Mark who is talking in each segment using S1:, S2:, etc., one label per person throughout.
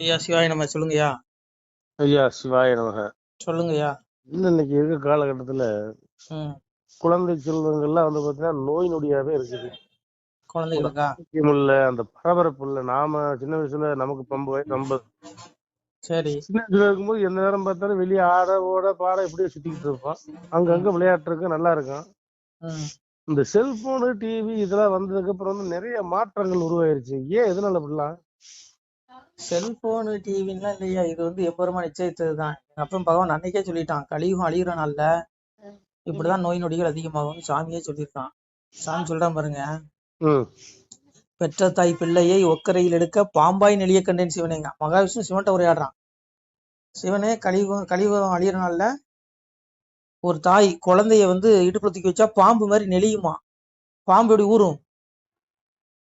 S1: ஐயா சிவாய நம்ம சொல்லுங்கய்யா.
S2: ஐயா சிவாய நமக.
S1: சொல்லுங்கய்யா.
S2: இன்னைக்கு இருக்க காலகட்டத்துல குழந்தை செல்வங்கள்லாம் வந்து பாத்தீங்கன்னா நோய் நொடியாவே இருக்குது.
S1: குழந்தைகளுக்கா?
S2: இல்ல அந்த பரபரப்பு இல்ல. நாம சின்ன வயசுல நமக்கு பம்பு ஐம்பது.
S1: சரி.
S2: சின்ன வயசுல இருக்கும்போது எந்த நேரம் பார்த்தாலும் வெளியே ஆட ஓட பாட இப்படியே சுத்திக்கிட்டு இருப்போம். அங்கங்க விளையாட்டு இருக்கும் நல்லா இருக்கும். இந்த செல்போனு டிவி இதெல்லாம் வந்ததுக்கு அப்புறம் வந்து நிறைய மாற்றங்கள் உருவாயிருச்சு. ஏன் எதனால அப்படிலாம்?
S1: செல்போனு டிவின்லாம் இல்லையா? இது வந்து எப்போருமா நிச்சயித்தது தான் எங்க அப்பன் பகவான் அன்னைக்கே சொல்லிட்டான். கலியுகம் அழியிற நாள்ல இப்படிதான் நோய் நொடிகள் அதிகமாகும்னு சாமியே சொல்லியிருக்கான். சாமி சொல்றான் பாருங்க.
S2: ம்.
S1: பெற்ற தாய் பிள்ளையை ஒக்கரையில் எடுக்க பாம்பாய் நெளிய கண்டேன் சிவனேங்க மகாவிஷ்ணு சிவன்ட்ட உரையாடுறான். சிவனே கலியுகம் கலியுகம் அழியிற நாள்ல ஒரு தாய் குழந்தைய வந்து இடுப்புல தூக்கி வச்சா பாம்பு மாதிரி நெளியுமா? பாம்பு எப்படி ஊறும்?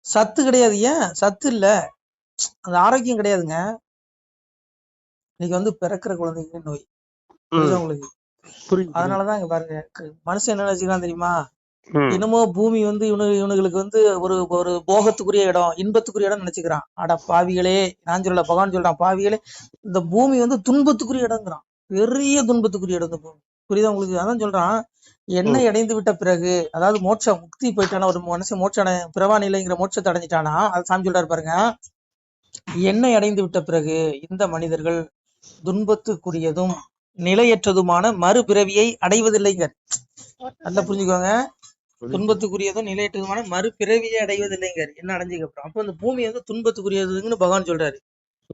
S1: சத்து கிடையாது. ஏன்? சத்து இல்ல. அந்த ஆரோக்கியம் கிடையாதுங்க. இன்னைக்கு வந்து பிறக்கிற குழந்தைங்க நோய். உங்களுக்கு?
S2: புரியுது
S1: அதனாலதான் இங்க பாருங்க மனுஷன் என்ன நினைச்சுக்கலாம் தெரியுமா? என்னமோ பூமி வந்து இவனு இவனுங்களுக்கு வந்து ஒரு ஒரு போகத்துக்குரிய இடம் இன்பத்துக்குரிய இடம் நினைச்சுக்கிறான். அட பாவிகளே நான் சொல்லல பகவான் சொல்றான் பாவிகளே. இந்த பூமி வந்து துன்பத்துக்குரிய இடம்ங்கிறான். பெரிய துன்பத்துக்குரிய இடம் இந்த பூமி. புரியுதா உங்களுக்கு? அதான் சொல்றான் எண்ணெய் அடைந்து விட்ட பிறகு அதாவது மோட்சம் முக்தி போயிட்டானா ஒரு மனுஷன் மோட்சம் அடை பிறவா நிலைங்கிற மோட்சத்தை அடைஞ்சிட்டானா? அது சாமி சொல்றாரு பாருங்க எண்ணெய் அடைந்து விட்ட பிறகு இந்த மனிதர்கள் துன்பத்துக்குரியதும் நிலையற்றதுமான மறுபிறவியை அடைவதில்லைங்க. நல்லா புரிஞ்சுக்கோங்க. துன்பத்துக்குரியதும் நிலையற்றதுமான மறுபிறவியை அடைவதில்லைங்க. என்ன அடைஞ்சுக்க அப்புறம் அப்போ இந்த பூமி வந்து துன்பத்துக்குரியதுன்னு பகவான் சொல்றாரு.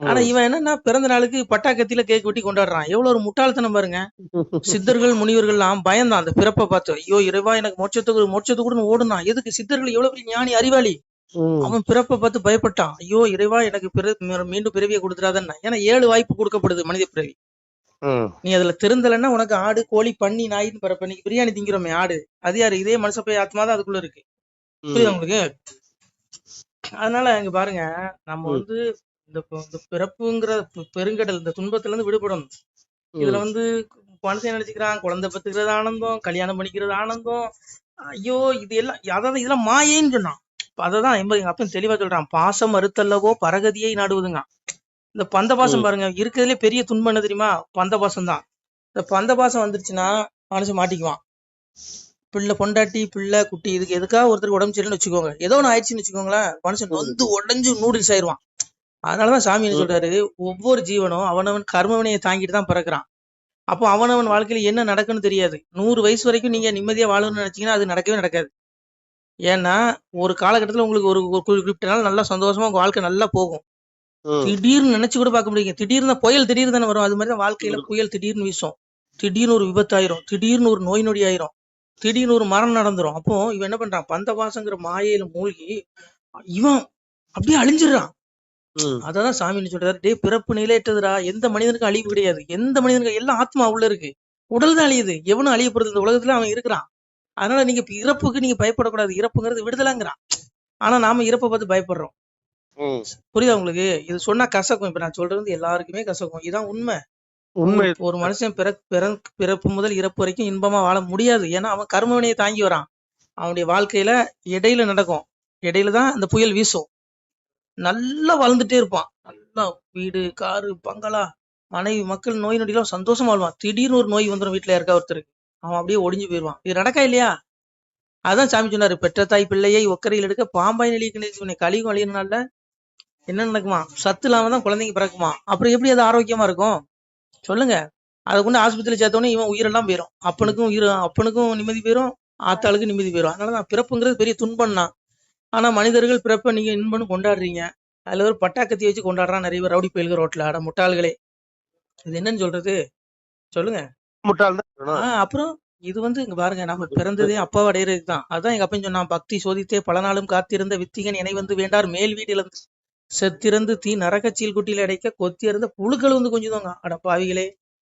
S1: ஆனா இவன் என்னன்னா பிறந்த நாளுக்கு பட்டாக்கத்தில கேக் வெட்டி கொண்டாடுறான். எவ்வளவு ஒரு முட்டாள்தனம் பாருங்க. சித்தர்கள் முனிவர்கள்லாம் பயந்தான். அந்த பிறப்பை பார்த்து ஐயோ இறைவா எனக்கு மோட்சத்துக்கு மோட்சத்துக்கு கூட ஓடுனான் எதுக்கு சித்தர்கள் எவ்வளவு பெரிய ஞானி அறிவாளி? அவன் பிறப்பை பார்த்து பயப்பட்டான். ஐயோ இறைவா எனக்கு பிற மீண்டும் பிறவியை கொடுத்துறாதன்னா ஏன்னா ஏழு வாய்ப்பு கொடுக்கப்படுது மனித பிறவி. நீ அதுல திருந்தலைன்னா உனக்கு ஆடு கோழி பன்னி நாயின்னு பிறப்ப. இன்னைக்கு பிரியாணி திங்கிறோமே ஆடு. அது யாரு? இதே மனுஷ போய் ஆத்மா தான் அதுக்குள்ள இருக்கு. புரியுதா உங்களுக்கு? அதனால இங்க பாருங்க. நம்ம. வந்து இந்த பிறப்புங்கிற பெருங்கடல் இந்த துன்பத்துல இருந்து விடுபடணும் இதுல வந்து மனுஷன் நினைச்சுக்கிறான் குழந்தை பெத்துக்கிறது ஆனந்தம் கல்யாணம் பண்ணிக்கிறது ஆனந்தம். ஐயோ இது எல்லாம் அதாவது இதெல்லாம் மாயேன்னு சொன்னான். அததான் எம்ப- எங்க அப்பன் தெளிவா சொல்றான். பாசம் அறுத்தல்லவோ பரகதியை நாடுவதுங்க. இந்த பந்த பாசம். பாருங்க. இருக்கிறதுலே பெரிய துன்பம் என்ன தெரியுமா? பந்த பாசம் தான் இந்த பந்த பாசம் வந்துருச்சுன்னா மனுஷன் மாட்டிக்குவான். பிள்ளை பொண்டாட்டி பிள்ளை குட்டி இதுக்கு எதுக்காக ஒருத்தருக்கு உடம்பு சரியில்லைன்னு வச்சுக்கோங்க. ஏதோ ஒன்று ஆயிடுச்சுன்னு வச்சுக்கோங்களேன் மனுஷன் நொந்து உடஞ்சு நூடுல்ஸ் ஆயிடுவான். அதனாலதான் சாமி என்ன. சொல்றாரு? ஒவ்வொரு ஜீவனும் அவனவன் கர்மவினையை தாங்கிட்டு தான் பிறக்கிறான். அப்போ அவனவன் வாழ்க்கையில என்ன நடக்குன்னு தெரியாது. நூறு வயசு வரைக்கும் நீங்க நிம்மதியா வாழணும்னு நினைச்சீங்கன்னா அது நடக்கவே நடக்காது. ஏன்னா ஒரு காலகட்டத்துல உங்களுக்கு ஒரு ஒரு குறிப்பிட்ட நாள் நல்லா சந்தோஷமா உங்க வாழ்க்கை நல்லா போகும். திடீர்னு நினைச்சு கூட பார்க்க முடியுங்க. திடீர்னு புயல் திடீர்னு தானே வரும். அது மாதிரி தான் வாழ்க்கையில. புயல் திடீர்னு வீசும். திடீர்னு ஒரு விபத்து ஆயிரும் திடீர்னு ஒரு நோய் நொடி ஆயிரும். திடீர்னு ஒரு மரணம் நடந்துரும். அப்போ இவன் என்ன பண்றான்? பந்தவாசங்கிற மாயையில மூழ்கி இவன் அப்படியே அழிஞ்சிடுறான்.
S2: ம்.
S1: அததான் சாமி சொல்றாரு? டேய் பிறப்பு நிலையற்றதுடா. எந்த மனிதனுக்கும் அழிவு கிடையாது. எந்த மனிதனுக்கும் எல்லாம் ஆத்மா உள்ள இருக்கு. உடல் தான் அழியுது. எவனும் அழிய போறது இந்த உலகத்துல அவன் இருக்கிறான். அதனால நீங்க இப்ப இறப்புக்கு நீங்க பயப்படக்கூடாது. இறப்புங்கிறது விடுதலைங்கிறான். ஆனா நாம இறப்பை பார்த்து பயப்படுறோம். புரியுதா உங்களுக்கு? இது சொன்னா கசக்கும். இப்ப நான் சொல்றது எல்லாருக்குமே கசக்கும். இதான் உண்மை.
S2: உண்மை.
S1: ஒரு மனுஷன் பிற பிற- பிறப்பு முதல் இறப்பு வரைக்கும் இன்பமா வாழ முடியாது. ஏன்னா அவன் கர்மவினையை தாங்கி வரான். அவனுடைய வாழ்க்கையில இடையில நடக்கும். இடையில தான் அந்த புயல் வீசும். நல்லா வாழ்ந்துட்டே இருப்பான். நல்லா வீடு காரு பங்களா மனைவி மக்கள் நோய் நொடியெல்லாம் சந்தோஷமா வாழ்வான். திடீர்னு ஒரு நோய் வந்துடும் வீட்டுல யாருக்கா ஒருத்தருக்கு? அவன் அப்படியே ஒடிஞ்சு போயிடுவான் இது நடக்கா இல்லையா? அதான் சாமி சொன்னாரு பெற்ற தாய் பிள்ளையை ஒக்கரையில் எடுக்க பாம்பாய் நெளிய கழிவு அழியனால என்ன நடக்குமா? சத்து இல்லாம தான் குழந்தைங்க பிறக்குமா? அப்புறம் எப்படி அது ஆரோக்கியமா இருக்கும்? சொல்லுங்க. அதை கொண்டு ஆஸ்பத்திரியில சேர்த்தோன்னே இவன் உயிரெல்லாம் போயிடும் அப்பனுக்கும் உயிர் அப்பனுக்கும் நிம்மதி போயிடும் ஆத்தாளுக்கும் நிம்மதி போயிடும் அதனாலதான் பிறப்புங்கிறது பெரிய துன்பம் தான். ஆனா மனிதர்கள் பிறப்பை நீங்க இன்பம்னு கொண்டாடுறீங்க. அதுல ஒரு பட்டாக்கத்தி வச்சு கொண்டாடுறான் நிறைய பேர். ரவுடி பயில்கள் ரோட்ல. ஆட முட்டாள்களே. இது என்னன்னு சொல்றது? சொல்லுங்க.
S2: முட்டாள் தான்
S1: அப்புறம் இது வந்து இங்க பாருங்க நம்ம பிறந்ததே அப்பா அடையிறதுக்கு தான் அதான் எங்க அப்பன் சொன்னான் பக்தி சோதித்தே பல நாளும் காத்திருந்த வித்திகன் இணை வந்து வேண்டார் மேல் வீட்டில் செத்திறந்து தீ நரகச்சீல் குட்டியில அடைக்க கொத்தி இருந்த புழுக்கள் வந்து கொஞ்சம் அட பாவிகளே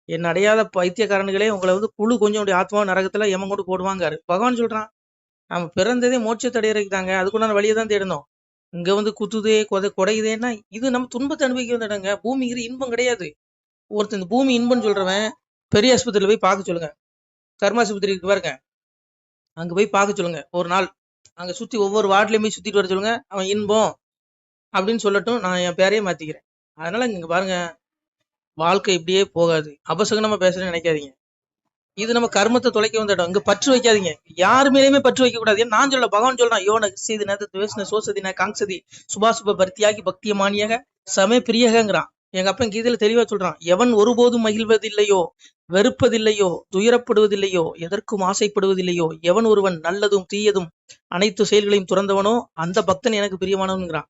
S1: என் அடையாத பைத்தியக்காரன்களே உங்களை வந்து புழு கொஞ்சம் உடைய ஆத்மா நரகத்துல எமன் கொண்டு போடுவாங்காரு. பகவான் சொல்றான் நம்ம பிறந்ததே மோட்சத்தடையறதுக்கு தாங்க அதுக்குண்டான வழியை தான் தேடணும். இங்க வந்து குத்துதே கொதை குடையுதேன்னா இது நம்ம துன்பத்தை அனுபவிக்க வந்துடுங்க பூமிங்கிற இன்பம் கிடையாது. ஒருத்தன் இந்த பூமி இன்பம்னு சொல்றவன் பெரிய ஆஸ்பத்திரியில் போய் பார்க்க சொல்லுங்க. கர்மாஸ்பத்திரி இருக்கு பாருங்க. அங்க போய் பார்க்க சொல்லுங்க. ஒரு நாள் அங்க சுத்தி ஒவ்வொரு வார்டுலயும் போய் சுத்திட்டு வர சொல்லுங்க. அவன் இன்பம் அப்படின்னு சொல்லட்டும் நான் என் பேரையே மாத்திக்கிறேன். அதனால இங்க பாருங்க. வாழ்க்கை இப்படியே போகாது. அபசகனமாக பேசுறேன்னு நினைக்காதீங்க. இது நம்ம கர்மத்தை தொலைக்க வந்த இடம். இங்க பற்று வைக்காதீங்க. யாருமேலுமே பற்று வைக்க கூடாது. நான் சொல்ல பகவான் சொல்றான் யோன செய்தி நேரத்து சோசதி நான் காங்சதி சுபாசுப பர்த்தியாகி பக்தியமானியக சமய பிரியகங்கிறான். எங்க அப்பன் கீதையில தெளிவா சொல்றான். எவன் ஒருபோதும் மகிழ்வதில்லையோ வெறுப்பதில்லையோ துயரப்படுவதில்லையோ எதற்கும் ஆசைப்படுவதில்லையோ எவன் ஒருவன் நல்லதும் தீயதும் அனைத்து செயல்களையும் துறந்தவனோ அந்த பக்தன் எனக்கு பிரியமானவன்கிறான்.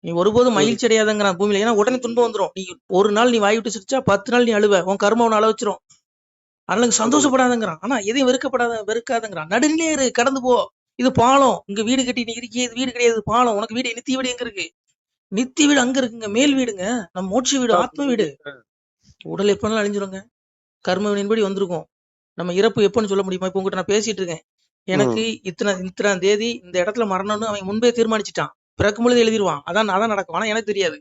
S1: நீ ஒருபோதும் மகிழ்ச்சி அடையாதங்கிறான் பூமியில. ஏன்னா உடனே துன்பம் வந்துரும். நீ ஒரு நாள் நீ வாய்விட்டு சிரிச்சா பத்து நாள் நீ அழுவ. உன் கர்மம் உன அளவச்சிரும் அதனால நீ சந்தோஷப்படாதங்கிறான். ஆனா எதையும் வெறுக்கப்படாத வெறுக்காதங்கிறான். நடுநிலையே இரு கடந்து போ. இது பாலம். இங்க வீடு கட்டி நீ இருக்கியே இது வீடு கிடையாது பாலம். உனக்கு வீடு இனி வீடு எங்க இருக்கு? நித்திய வீடு அங்க இருக்குங்க மேல் வீடுங்க. நம்ம மோட்ச வீடு ஆத்ம வீடு. உடல் எப்பனாலும் அழிஞ்சிருங்க. கர்ம வினையின்படி வந்திருக்கும். நம்ம இறப்பு எப்பன்னு சொல்ல முடியுமா? இப்போ உங்ககிட்ட நான் பேசிட்டு இருக்கேன். எனக்கு இத்தனை இத்தனை தேதி இந்த இடத்துல மரணம்னு அவன் முன்பே தீர்மானிச்சிட்டான். பிறக்கும் பொழுது எழுதிருவான். அதான் அதான் நடக்கும். ஆனா எனக்கு தெரியாது.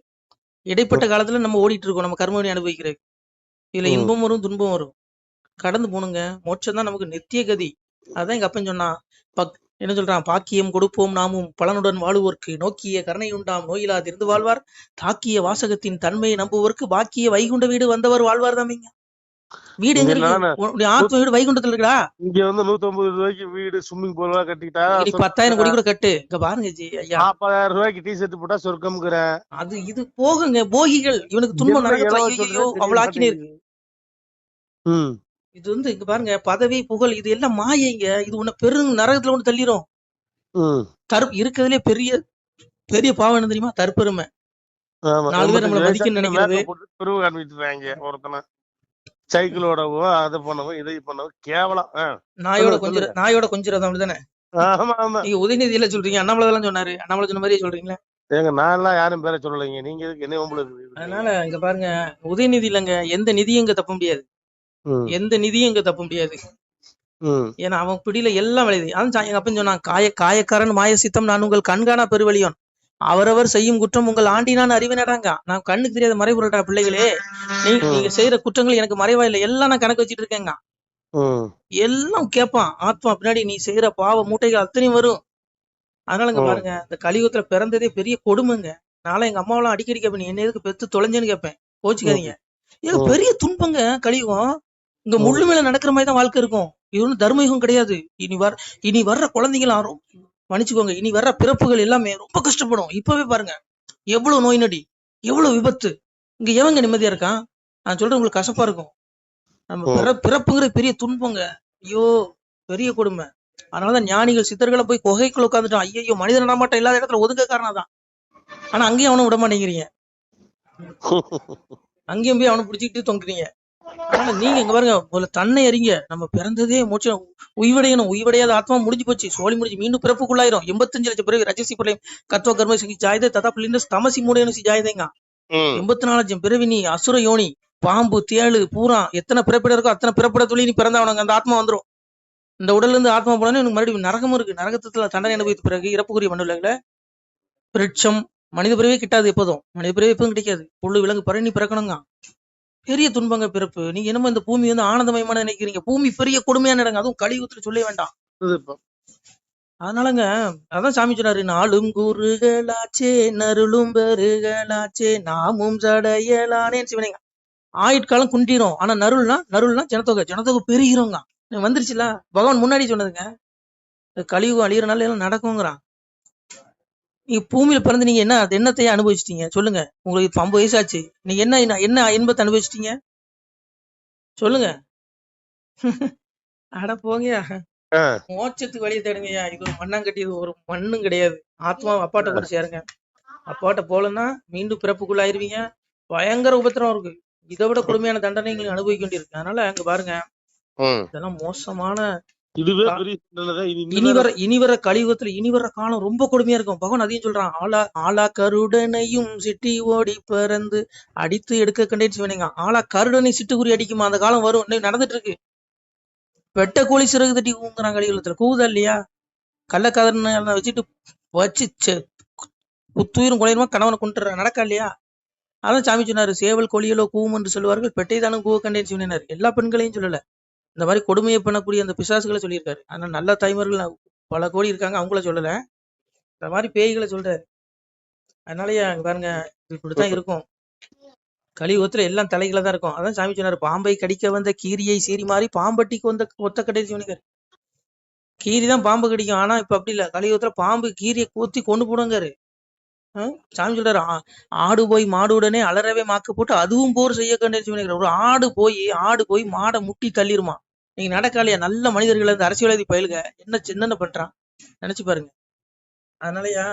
S1: இடைப்பட்ட காலத்துல நம்ம ஓடிட்டு இருக்கோம். நம்ம கர்ம வினை அனுபவிக்கிறது இதுல. இன்பம் வரும் துன்பம் வரும். கடந்து போணுங்க. மோட்சம் தான் நமக்கு நித்திய கதி. அதான் எங்க அப்பன் சொன்னான். பக் என்ன சொல்றான்? பாக்கியம் கொடுப்போம் நாமும். பலனுடன் வாழுவோர்க்கு நோக்கிய கருணை உண்டாம் நோயிலாதிருந்து வாழ்வார். தாக்கிய வாசகத்தின் தன்மையை நம்புவோர்க்கு பாக்கிய வைகுண்ட வீடு வந்தவர் வாழ்வார் தாமிங்க வீடு எங்க இருக்கு? ஆத்ம வீடு வைகுண்டத்துல இருக்குடா.
S2: இங்க வந்து நூத்தி ஐம்பது ரூபாய்க்கு வீடு ஸ்விம்மிங் பூல் எல்லாம் கட்டிக்கிட்டா
S1: பத்தாயிரம் கோடி கூட கட்டு. இங்க பாருங்க ஜி ஐயா.
S2: நாற்பதாயிரம் ரூபாய்க்கு டி ஷர்ட் போட்டா சொர்க்கம்ங்கிறேன்.
S1: அது இது போகுங்க போகிகள். இவனுக்கு துன்பம்
S2: இலவச
S1: ஐயோ அவ்வளவு ஆக்கினே இருக்கு. இது வந்து இங்க பாருங்க பதவி புகழ் இது எல்லாம் மாயைங்க. இது உன்னை பெரும் நரகத்துல கொண்டு தள்ளிரும். தர் இருக்கிறதுலே பெரிய பெரிய பாவம் என்ன தெரியுமா? தற்பெருமை நாலு பேர் நம்மள
S2: வயசுல
S1: நினைக்கிறது.
S2: பெருவு இருக்காங்க ஒருத்தனை. சைக்கிளோடவோ அதை பண்ணவோ இதை பண்ணவோ கேவலம்.
S1: நாயோட கொஞ்சம். நாயோட கொஞ்சம் அப்படிதானே
S2: ஆமா ஆமா.
S1: நீங்க உதயநிதியில சொல்றீங்க அண்ணாமலை சொன்னாரு. அண்ணாமலை சொன்ன மாதிரியே சொல்றீங்களா?
S2: ஏங்க நான் எல்லாம் யாரும் பேரை சொல்லலைங்க. நீங்க எதுக்கு என்ன உங்களுக்கு
S1: அதனால இங்க பாருங்க உதயநிதி இல்லைங்க. எந்த நிதியும் இங்க தப்ப முடியாது. எந்த நிதியும் இங்க தப்ப முடியாது. ஏன்னா அவன் பிடியில எல்லாம் விளையுது. அதான் எங்க அப்பன் சொன்னான் காய காயக்காரன் மாய சித்தம் நான் உங்கள் கண்காணா பெருவழியோன் அவரவர் செய்யும் குற்றம் உங்கள் ஆண்டினான் அறிவினடாங்க நான் கண்ணுக்கு தெரியாத மறைபொருட்டா பிள்ளைகளே. நீங்க செய்யற குற்றங்கள் எனக்கு மறைவா இல்லை. எல்லாம் நான் கணக்கு வச்சிட்டு இருக்கேங்க. எல்லாம் கேட்பான் ஆத்மா பின்னாடி நீ செய்யற பாவ மூட்டைகள் அத்தனையும் வரும். அதனால இங்க
S2: ம்.
S1: பாருங்க இந்த கலியுகத்துல பிறந்ததே பெரிய கொடுமைங்க. நாளை எங்க அம்மாவெல்லாம் அடிக்கடி கேட்பேன் நீ என்ன எதுக்கு பெத்து தொலைஞ்சேன்னு கேட்பேன் கோச்சுக்காதீங்க. ஏங்க. பெரிய துன்பங்க கலியுகம். இங்க. முள்ளு மேல நடக்கிற மாதிரி தான் வாழ்க்கை இருக்கும். இது ஒன்றும் தர்மயுகம் கிடையாது. இனி வர் இனி வர்ற குழந்தைங்களாம் ரொ- மன்னிச்சுக்கோங்க இனி வர்ற பிறப்புகள் எல்லாமே ரொம்ப கஷ்டப்படும். இப்பவே பாருங்க. எவ்வளவு நோய் நொடி எவ்வளவு விபத்து. இங்க எவங்க நிம்மதியா இருக்கான் நான் சொல்றேன் உங்களுக்கு கசப்பா இருக்கும். நம்ம. பிற பிறப்புங்கிற பெரிய துன்பங்க. ஐயோ பெரிய கொடுமை. அதனாலதான் ஞானிகள் சித்தர்களை போய் குகைக்குள்ள உட்காந்துட்டான் ஐயோ மனித நடமாட்டம் இல்லாத இடத்துல ஒதுங்க காரணம் தான் ஆனா அங்கேயும் அவனை விட மாட்டேங்கிறீங்க அங்கேயும் போய் அவனை பிடிச்சிக்கிட்டு தொங்குறீங்க. அதனால நீங்க இங்க பாருங்க முதல்ல தன்னை அறிங்க. நம்ம பிறந்ததே மோட்சம் உய்வடையணும். உய்வடையாத ஆத்மா முடிஞ்சு போச்சு. சோழி முடிஞ்சு மீண்டும் பிறப்புக்குள்ளாயிரும். எண்பத்தஞ்சு லட்சம் பிறகு ரஜசி பிரளயம் கத்துவ கர்ம சிங்கி ஜாயதே ததா பிள்ளைங்க தமசி மூடையனு சி ஜாயதேங்க. எண்பத்தி நாலு லட்சம் பிறவி நீ அசுர யோனி பாம்பு தேளு பூரா எத்தனை பிறப்பிட இருக்கோ அத்தனை பிறப்பிட துளி நீ பிறந்தவனுங்க. அந்த ஆத்மா வந்துரும். இந்த உடல்ல இருந்து ஆத்மா போனோன்னு எனக்கு மறுபடியும் நரகமும் இருக்கு. நரகத்துல தண்டனை அனுபவித்த பிறகு இறப்புக்குரிய மண்ணுலகில விருட்சம் மனித பிறவே கிட்டாது எப்போதும். மனித பிறவே எப்போதும் கிடைக்காது. புல்லு விலங்கு பறவை பிறக்கணுங்க. பெரிய துன்பங்க பிறப்பு. நீங்க என்னமோ இந்த பூமி வந்து ஆனந்தமயமான நினைக்கிறீங்க. பூமி பெரிய கொடுமையான இடங்க. அதுவும் கலியுகத்துல சொல்ல வேண்டாம். அதனாலங்க அதான் சாமி சொன்னாரு நாளும் கூறுகளாச்சே நருளும் பெருகளாச்சே நாமும் சடையலானேன்னு சிவனைங்க. ஆயுட்காலம் குண்டிரும் ஆனா நருள்னா நருள்னா ஜனத்தொகை. ஜனத்தொகை பெருகிறோங்க வந்துருச்சுல? பகவான் முன்னாடி சொன்னதுங்க கலியுகம் அழியறனால எல்லாம் நடக்குங்கிறான் நீங்க பூமியில பிறந்து நீங்க என்ன அது என்னத்தையே அனுபவிச்சிட்டீங்க? சொல்லுங்க. உங்களுக்கு ஐம்பது வயசாச்சு. நீங்க என்ன என்ன- இன்பத்தை அனுபவிச்சிட்டீங்க? சொல்லுங்க. அட போங்கயா. மோட்சத்துக்கு வழியை தேடுங்கய்யா. இது ஒரு மண்ணாங்கட்டி ஒரு மண்ணும் கிடையாது. ஆத்மா அப்பாட்ட கூட சேருங்க அப்பாட்ட போலன்னா மீண்டும் பிறப்புக்குள்ளாயிருவீங்க. பயங்கர உபத்திரம் இருக்கு. இதை விட கொடுமையான தண்டனை அனுபவிக்க வேண்டியிருக்கு. அதனால அங்க பாருங்க. இதெல்லாம் மோசமான
S2: இதுவே பெரிய சிந்தனை தான். இனி
S1: இனி வர இனி வர கலியுகத்துல இனி வர காலம் ரொம்ப கொடுமையா இருக்கும். பகவான் அதையும் சொல்றான்? ஆலா ஆலா கருடனையும் சிட்டி ஓடி பிறந்து அடித்து எடுக்க கண்டேன்னு சிவனைங்க. ஆலா கருடனை சிட்டுக்குருவி அடிக்குமா? அந்த காலம் வரும். நடந்துட்டு இருக்கு வெட்ட கோழி சிறகு தட்டி கூங்குறான் கலியுகத்துல. கூவுதா இல்லையா? கள்ளக்காதரனை வச்சுட்டு வச்சு புத்துயிரும் குலையுமா? கணவனை கொண்டுற நடக்கா இல்லையா? அதான் சாமி சொன்னாரு சேவல் கோழிகளோ கூவும் என்று சொல்லுவார்கள். பெட்டை தானும் கூவ கண்டேன்னு சொன்னார் எல்லா பெண்களையும் சொல்லல. இந்த மாதிரி கொடுமையை பண்ணக்கூடிய அந்த பிசாசுகளை சொல்லியிருக்காரு. ஆனா நல்ல தாய்மார்கள் நான் பல கோடி இருக்காங்க அவங்கள சொல்லல. இந்த மாதிரி பேய்களை சொல்றாரு. அதனாலயே பாருங்க இப்படித்தான் இருக்கும். கலியுகத்துல எல்லாம் தலைகளை தான் இருக்கும். அதான் சாமி சொன்னாரு பாம்பை கடிக்க வந்த கீரியை சீறி மாறி பாம்பட்டிக்கு வந்த ஒத்த கடைசி சிவனிக்காரு கீரி தான் பாம்பு கடிக்கும். ஆனா இப்ப அப்படி இல்ல. கலியுகத்துல பாம்பு கீரியை கூத்தி கொண்டு போடுங்காரு? சாமி சொல்றாரு "ஆ- ஆடு போய் மாடுடனே அலறவே மாக்கு போட்டு அதுவும் போர் செய்ய கண்டே ஒரு ஆடு போய் ஆடு போய் மாடை முட்டி தள்ளிருமா? நீங்க நடக்காலையா? நல்ல மனிதர்கள் இருந்து அரசியல்வாதி பயிலுங்க. என்ன சின்னன்னு பண்றான்? நினைச்சு பாருங்க. அதனாலயா?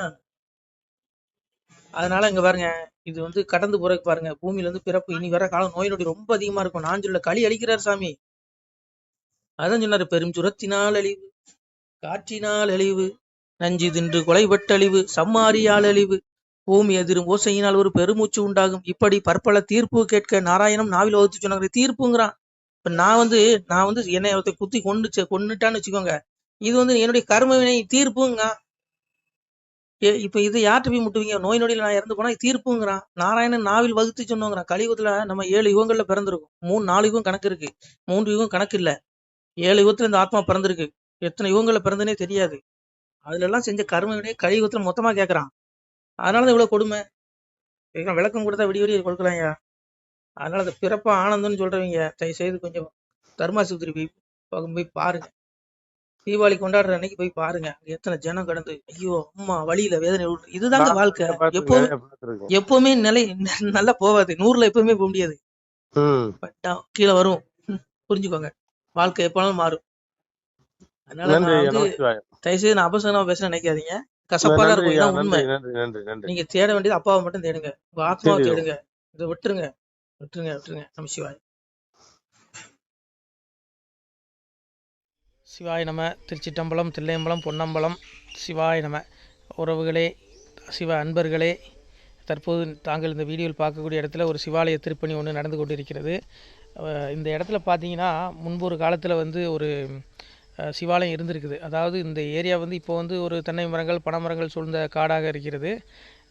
S1: அதனால இங்க பாருங்க. இது வந்து கடந்து போறதுக்கு பாருங்க. பூமியில இருந்து பிறப்பு இனி வர காலம் நோய் நொடி ரொம்ப அதிகமா இருக்கும். நான் சொல்ல களி அழிக்கிறார் சாமி. அதான் சொன்னாரு பெரும் சுரத்தினால் அழிவு காற்றினால் அழிவு நஞ்சு தின்று கொலைபட்டழிவு சம்மாரியால் அழிவு பூமி எதிரும் ஓசையினால் ஒரு பெருமூச்சு உண்டாகும். இப்படி பற்பல தீர்ப்பு கேட்க நாராயணம் நாவில் வகுத்து சொன்னாங்க தீர்ப்புங்கிறான். இப்ப நான் வந்து நான் வந்து என்னை ஒருத்தர் குத்தி கொண்டு கொண்டுட்டான்னு வச்சுக்கோங்க. இது வந்து என்னுடைய கர்ம வினை தீர்ப்புங்க ஏ- இப்ப இது யார்கிட்ட போய் முட்டுவீங்க? நோய் நொடியில நான் இறந்து போனா தீர்ப்புங்கிறான். நாராயணன் நாவில் வகுத்து சொன்னோங்கிறான். கலியுகத்துல நம்ம ஏழு யுகங்கள்ல பிறந்திருக்கும். மூணு நாலு யுகம் கணக்கு இருக்கு. மூன்று யுகம் கணக்கு இல்ல. ஏழு யுகத்துல இந்த ஆத்மா பிறந்திருக்கு. எத்தனை யுகங்கள்ல பிறந்தனே தெரியாது. அதுல எல்லாம் செஞ்ச கர்ம வினையை கலியுகத்துல மொத்தமா கேட்கறான் அதனாலதான் இவ்வளவு கொடுமை. விளக்கம் கொடுத்தா விடிய விடிய கொடுக்கலாம்யா? அதனால அந்த பிறப்பா ஆனந்தம்னு சொல்றவங்க தயவு செய்து கொஞ்சம் தர்மாசுத்திரி போய் பக்கம் போய் பாருங்க. தீபாவளி கொண்டாடுற அன்னைக்கு போய் பாருங்க. எத்தனை ஜனம் கடந்து ஐயோ அம்மா வழியில வேதனை. இதுதாங்க வாழ்க்கை. எப்பவுமே எப்பவுமே நிலை நல்லா போகாது. நூறுல எப்பவுமே போக முடியாது. கீழே வரும். புரிஞ்சுக்கோங்க. வாழ்க்கை எப்பனாலும் மாறும். அதனால நான் வந்து தயவுசெய்து நான் அபசகனமா பேச நினைக்காதீங்க. கசப்பா தான்
S2: நன்றி
S1: இருக்கும். உண்மை. நீங்க தேட வேண்டியது அப்பாவை மட்டும் தேடுங்க. உங்க ஆத்மாவை. தேடுங்க. இதை விட்டுருங்க. விட்டுருங்க விட்டுருங்க. நம்ம சிவாய். சிவாய் நம திருச்சிட்டம்பலம் தில்லையம்பலம் பொன்னம்பலம். சிவாய் நம. உறவுகளே சிவ அன்பர்களே தற்போது தாங்கள் இந்த வீடியோவில் பார்க்கக்கூடிய இடத்துல ஒரு சிவாலய திருப்பணி ஒன்று நடந்து கொண்டிருக்கிறது. இந்த இடத்துல பார்த்தீங்கன்னா முன்பு ஒரு காலத்தில் வந்து ஒரு சிவாலயம் இருந்திருக்குது. அதாவது இந்த ஏரியா வந்து இப்போ வந்து ஒரு தென்னை மரங்கள் பனை மரங்கள் சூழ்ந்த காடாக இருக்கிறது.